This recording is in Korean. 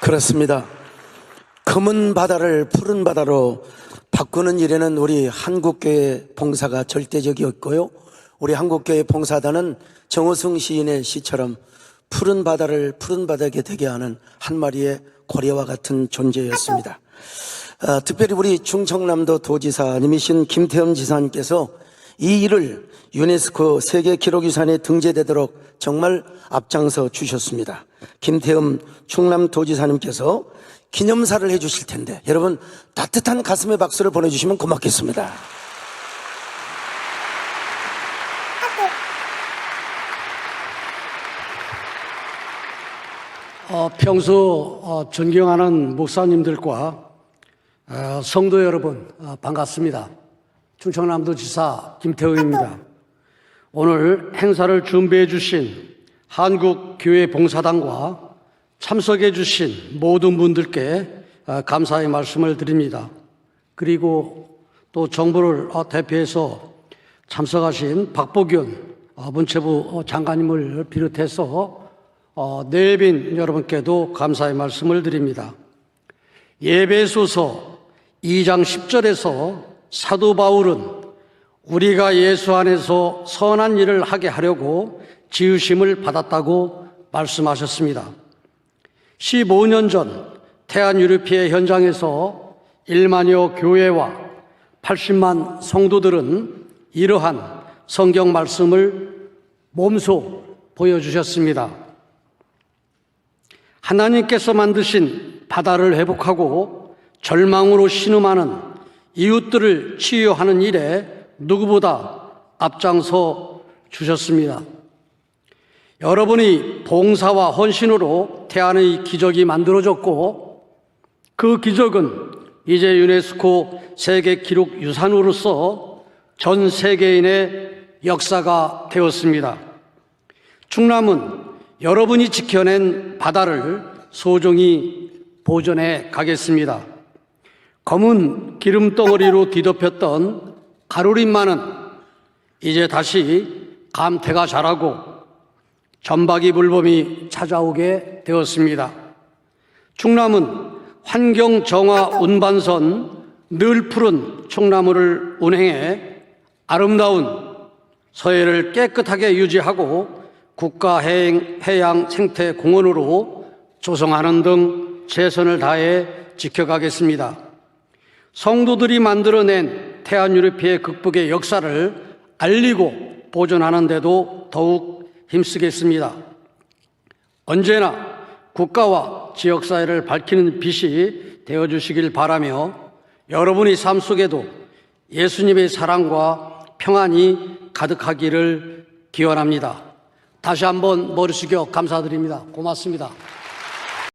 그렇습니다. 검은 바다를 푸른 바다로 바꾸는 일에는 우리 한국교회 봉사가 절대적이었고요. 우리 한국교회 봉사단은 정호승 시인의 시처럼 푸른 바다를 푸른 바다게 되게 하는 한 마리의 고래와 같은 존재였습니다. 어, 특별히 우리 충청남도 도지사님이신 김태흠 지사님께서 이 일을 유네스코 세계 기록유산에 등재되도록 정말 앞장서 주셨습니다. 김태흠 충남도지사님께서 기념사를 해주실 텐데 여러분 따뜻한 가슴의 박수를 보내주시면 고맙겠습니다. 어, 평소 어, 존경하는 목사님들과 어, 성도 여러분 어, 반갑습니다. 충청남도 지사 김태우입니다. 오늘 행사를 준비해 주신 한국교회 봉사단과 참석해 주신 모든 분들께 어, 감사의 말씀을 드립니다. 그리고 또 정부를 어, 대표해서 참석하신 박보균 어, 문체부 어, 장관님을 비롯해서 어, 내빈 여러분께도 감사의 말씀을 드립니다. 예배소서 2장 10절에서 사도 바울은 우리가 예수 안에서 선한 일을 하게 하려고 지으심을 받았다고 말씀하셨습니다. 15년 전 태안 유르피의 현장에서 1만여 교회와 80만 성도들은 이러한 성경 말씀을 몸소 보여주셨습니다. 하나님께서 만드신 바다를 회복하고 절망으로 신음하는 이웃들을 치유하는 일에 누구보다 앞장서 주셨습니다. 여러분이 봉사와 헌신으로 태안의 기적이 만들어졌고 그 기적은 이제 유네스코 세계 기록 유산으로서 전 세계인의 역사가 되었습니다. 충남은 여러분이 지켜낸 바다를 소중히 보존해 가겠습니다. 검은 기름 덩어리로 뒤덮였던 가루림만은 이제 다시 감태가 자라고 전박이 불범이 찾아오게 되었습니다. 충남은 환경 정화 운반선 늘 푸른 충나무를 운행해 아름다운 서해를 깨끗하게 유지하고 국가 해양, 해양 생태 공원으로 조성하는 등 최선을 다해 지켜가겠습니다. 성도들이 만들어낸 태안 유럽피의 극복의 역사를 알리고 보존하는 데도 더욱 힘쓰겠습니다. 언제나 국가와 지역사회를 밝히는 빛이 되어 주시길 바라며 여러분의 삶 속에도 예수님의 사랑과 평안이 가득하기를 기원합니다. 다시 한번 머리 숙여 감사드립니다. 고맙습니다.